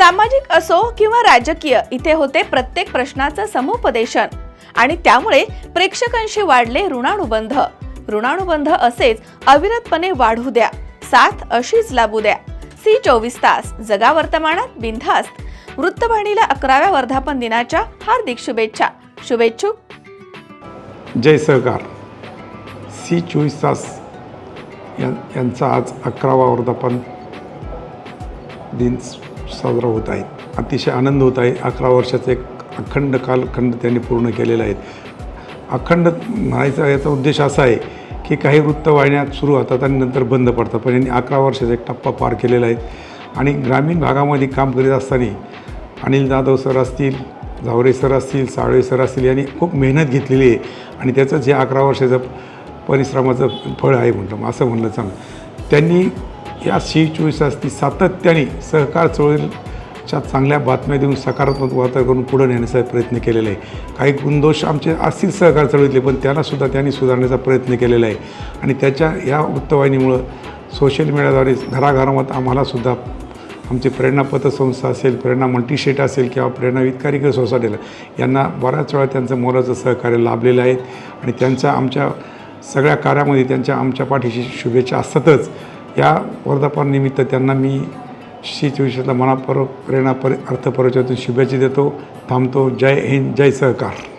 सामाजिक असो किंवा राजकीय इथे होते प्रत्येक प्रश्नाचं समुपदेशन. आणि त्यामुळे प्रेक्षकांशी वाढले ऋणानुबंध. ऋणानुबंध असेच अविरतपणे वाढू द्या. साथ अशीच लाभू द्या. सी चोवीस तास. जगा वर्तमानात बिनधास्त. वृत्तवाहिनीला अकराव्या वर्धापन दिनाच्या हार्दिक शुभेच्छा. शुभेच्छुक जय सहकार. सी चोवीस तास या यांचा आज अकरावा वर्धापन दिन. साजरा होत आहे अतिशय आनंद होत आहे. अकरा वर्षाचा एक अखंड कालखंड त्यांनी पूर्ण केलेला आहे. अखंड म्हणायचा याचा उद्देश असा आहे की काही वृत्तवाहिन्या सुरू होतात आणि नंतर बंद पडतात. पण यांनी अकरा वर्षाचा एक टप्पा पार केलेला आहे. आणि ग्रामीण भागामध्ये काम करीत असताना अनिल जाधव सर असतील झावरे सर असतील साळवे सर असतील यांनी खूप मेहनत घेतलेली आहे. आणि त्याचंच हे अकरा वर्षाचं परिश्रमाचं फळ आहे म्हटलं असं म्हणलं चांगलं. त्यांनी या सी चोवीस तास ती सातत्याने सहकार चळवळीच्या चांगल्या बातम्या देऊन सकारात्मक वार्ता करून पुढे नेण्याचा प्रयत्न केलेला आहे. काही गुणदोष आमचे असतील सहकार चळवळीतले पण त्यालासुद्धा त्यांनी सुधारण्याचा प्रयत्न केलेला आहे. आणि त्याच्या या वृत्तवाहिनीमुळं सोशल मीडियाद्वारे घराघरामध्ये आम्हालासुद्धा आमची प्रेरणा पतसंस्था असेल प्रेरणा मल्टीशेट असेल किंवा प्रेरणा वित्तकारिक सोसायटीला यांना बऱ्याच वेळा त्यांचं मोलाचं सहकार्य लाभलेलं आहे. आणि त्यांच्या आमच्या सगळ्या कार्यामध्ये त्यांच्या आमच्या पाठीशी शुभेच्छा असतातच. या वर्धापनानिमित्त त्यांना मी श्री चोवीसला मनापूर्वक प्रेरणा पर अर्थपरिचयातून शुभेच्छा देतो. थांबतो. जय हिंद. जय सहकार.